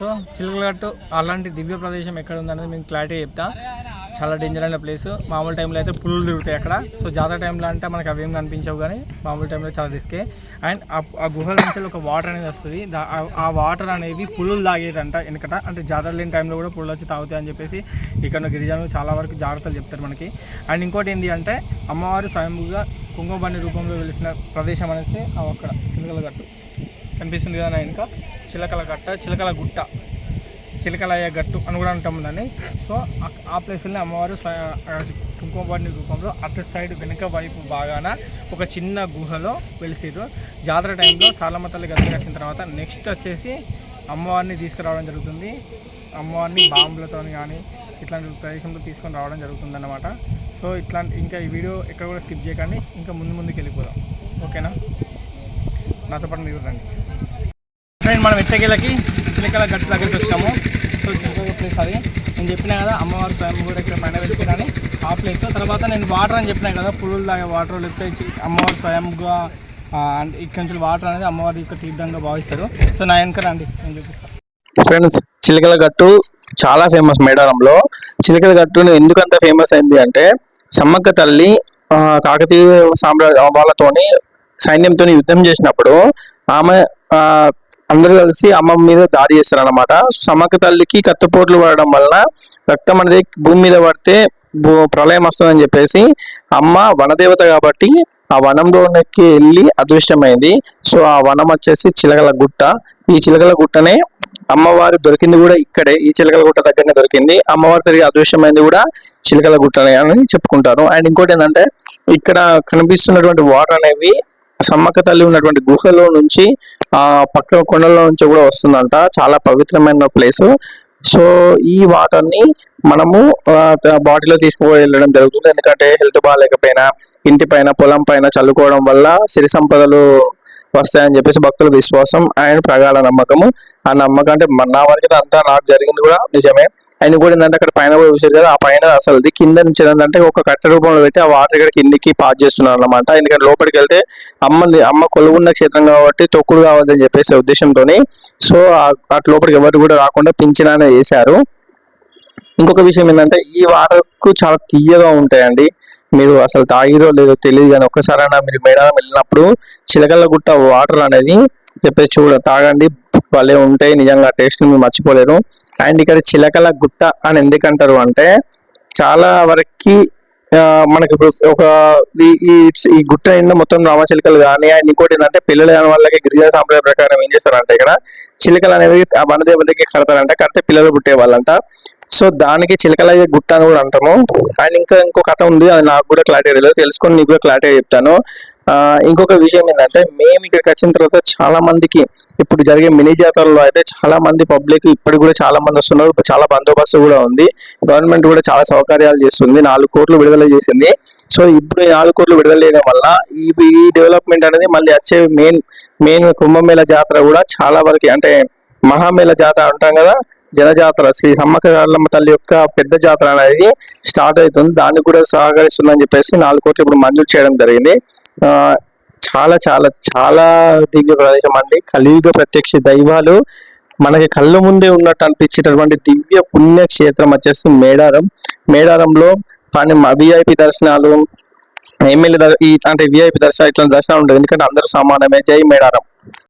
So చిలకలగట్టు అలాంటి దివ్య ప్రదేశం ఎక్కడ ఉందనేది మేము క్లారిటీ చెప్తా. చాలా డేంజర్ అయిన ప్లేస్ మామూలు టైంలో అయితే పులులు తిరుగుతాయి అక్కడ. సో జాతర టైంలో అంటే మనకు అవేం కనిపించవు కానీ మామూలు టైంలో చాలా రిస్కే అండ్ ఆ- గుహల నుంచి ఒక వాటర్ అనేది వస్తుంది. ఆ- వాటర్ అనేవి పులులు తాగేదంట వెనకట. అంటే జాతర లేని టైంలో కూడా పులులు వచ్చి తాగుతాయి అని చెప్పేసి ఇక్కడ గిరిజనులు చాలా వరకు జాగ్రత్తలు చెప్తారు మనకి. అండ్ ఇంకోటి ఏంటి అంటే అమ్మవారు స్వయంగా కుంకుమబండి రూపంలో వెలిసిన ప్రదేశం అనేది అక్కడ చిలకలగట్టు. కనిపిస్తుంది కదా నా వెనుక? చిలకల గట్ట చిలకల గుట్ట చిలకలయ్య గట్టు అని కూడా అంటాం దాన్ని. సో ఆ- ఆ ప్లేస్లోనే అమ్మవారు కుంకుమపాడిని రూపంలో అటు సైడ్ వెనుక వైపు బాగాన ఒక చిన్న గుహలో వెలిసిరు జాతర టైంలో సాలమ్మ తల్లి గద్దె వచ్చిన తర్వాత నెక్స్ట్ వచ్చేసి అమ్మవారిని తీసుకురావడం జరుగుతుంది. అమ్మవారిని బాంబులతో కానీ ఇట్లాంటి ప్రదేశంలో తీసుకొని రావడం జరుగుతుంది అన్నమాట సో ఇట్లాంటి ఇంకా ఈ వీడియో ఎక్కడ కూడా స్కిప్ చేయకండి. ఇంకా ముందు ముందుకు వెళ్ళిపోదాం ఓకేనా నాతో పాటు మీరు రండి. ఫ్రెండ్ మనం ఎట్టకేలకి చిలకల గట్టు దగ్గరికి వచ్చాము. సో చిలకల ప్లేస్ అది. నేను చెప్పినా కదా అమ్మవారి స్వయం కూడా ఇక్కడ పైన వెళ్తున్నాను ఆ ప్లేస్ తర్వాత నేను వాటర్ అని చెప్పినా కదా పులులు తాగే వాటర్ లేకపోతే చి- అమ్మవారి స్వయంగా అంటే ఇక్కడ నుంచి వాటర్ అనేది అమ్మవారి యొక్క తీర్థంగా భావిస్తారు. సో నా వెనక రండి నేను చూపిస్తాను ఫ్రెండ్స్ చిలకల గట్టు చాలా ఫేమస్ మేడారంలో. చిలకల గట్టు ఎందుకంత ఫేమస్ అయింది అంటే సమ్మక్క తల్లి కాకతీయ సామ్రాజ్య వాళ్ళతోని సైన్యంతో యుద్ధం చేసినప్పుడు ఆమె అందరూ కలిసి అమ్మ మీద దాడి చేస్తారన్నమాట. సమ్మక్క తల్లికి కత్తిపోట్లు పడడం వలన రక్తం అనేది భూమి మీద పడితే భూ- ప్రళయం వస్తుందని చెప్పేసి అమ్మ వనదేవత కాబట్టి ఆ వనంలోకి వెళ్ళి అదృష్టమైంది సో ఆ వనం వచ్చేసి చిలకల గుట్ట. ఈ చిలకల గుట్టనే అమ్మవారు దొరికింది కూడా ఇక్కడే. ఈ చిలకల గుట్ట దగ్గరనే దొరికింది. అమ్మవారు తిరిగి అదృశ్యమైంది కూడా చిలకల గుట్టనే అని చెప్పుకుంటారు. అండ్ ఇంకోటి ఏంటంటే ఇక్కడ కనిపిస్తున్నటువంటి వాటర్ అనేవి సమ్మక్క తల్లి ఉన్నటువంటి గుహలో నుంచి ఆ పక్క కొండల నుంచి కూడా వస్తుందంట. చాలా పవిత్రమైన ప్లేస్. సో ఈ వాటర్ని మనము బాటిలో తీసుకుపోయి వెళ్ళడం జరుగుతుంది. ఎందుకంటే హెల్త్ బాగాలేకపోయినా ఇంటి పైన పొలం పైన చల్లుకోవడం వల్ల సిరి సంపదలు వస్తాయని చెప్పేసి భక్తుల విశ్వాసం అండ్ ప్రగాఢ నమ్మకము. ఆ నమ్మకం అంటే మన నా వరకు అంతా నాకు జరిగింది కూడా నిజమే. ఆయన కూడా ఏంటంటే అక్కడ పైన కూడా చూసారు కదా ఆ పైన అసలు ఇది కింద నుంచి ఏంటంటే ఒక కట్ట రూపంలో పెట్టి ఆ వాటర్ ఇక్కడ కిందికి పాస్ చేస్తున్నారు అనమాట ఎందుకంటే లోపలికి వెళ్తే అమ్మని అమ్మ కొలువున్న క్షేత్రం కాబట్టి తొక్కుడు కావద్దని చెప్పేసి ఉద్దేశంతో సో అటు లోపలికి ఎవరు కూడా రాకుండా పింఛనానే చేశారు ఇంకొక విషయం ఏంటంటే ఈ వాటర్కు చాలా తీయగా ఉంటాయండి. మీరు అసలు తాగిరో లేదో తెలియదు కానీ ఒక్కసారైనా మీరు మేడారం వెళ్ళినప్పుడు చిలకల గుట్ట వాటర్ అనేది చెప్పేసి చూడ తాగండి. భలే ఉంటాయి. నిజంగా టేస్ట్ మీరు మర్చిపోలేరు. అండ్ ఇక్కడ చిలకల గుట్ట అని ఎందుకంటారు అంటే చాలా వరకు మనకి ఇప్పుడు ఒక ఈ- ఈ గుట్ట నిండా మొత్తం రామచిలుకలు కానీ అండ్ ఇంకోటి ఏంటంటే పిల్లలు కాని వాళ్ళకి గిరిజన సాంప్రదాయ ప్రకారం ఏం చేస్తారంటే ఇక్కడ చిలుకలు అనేవి ఆ వనదేవతకి కడతారంట. కడితే పిల్లలు పుట్టే వాళ్ళంట సో దానికి చిలకలయ్యే గుట్ట అని కూడా అంటాము. అండ్ ఇంకా ఇంకో కథ ఉంది అది నాకు కూడా క్లారిటీ తెలియదు. తెలుసుకొని నీకు కూడా క్లారిటీ చెప్తాను. ఇంకొక విషయం ఏంటంటే మేము ఇక్కడికి వచ్చిన తర్వాత చాలా మందికి ఇప్పుడు జరిగే మినీ జాతరలో అయితే చాలా మంది పబ్లిక్ ఇప్పటికి కూడా చాలా మంది వస్తున్నారు. చాలా బందోబస్తు కూడా ఉంది. గవర్నమెంట్ కూడా చాలా సౌకర్యాలు చేస్తుంది. నాలుగు కోట్లు విడుదల చేసింది. సో ఇప్పుడు నాలుగు కోట్లు విడుదల చేయడం వల్ల ఈ డెవలప్మెంట్ అనేది మళ్ళీ వచ్చే మెయిన్ మెయిన్ కుంభమేళ జాతర కూడా చాలా వరకు అంటే మహామేళ జాతర అంటాం కదా జనజాతర శ్రీ సమ్మక్క తల్లి యొక్క పెద్ద జాతర అనేది స్టార్ట్ అవుతుంది. దాన్ని కూడా సహకరిస్తుందని చెప్పేసి నాలుగు కోట్లు ఇప్పుడు మంజూరు చేయడం జరిగింది. చాలా చాలా చాలా దివ్య ప్రదేశం అండి. కలియుగ ప్రత్యక్ష దైవాలు మనకి కళ్ళ ముందే ఉన్నట్టు అనిపించేటటువంటి దివ్య పుణ్యక్షేత్రం వచ్చేసి మేడారం. మేడారంలో కానీ విఐపి దర్శనాలు ఎమ్మెల్యే ఈ అంటే విఐపి దర్శనం ఇట్లా దర్శనం ఉంటుంది ఎందుకంటే అందరూ సమానమే. జై మేడారం.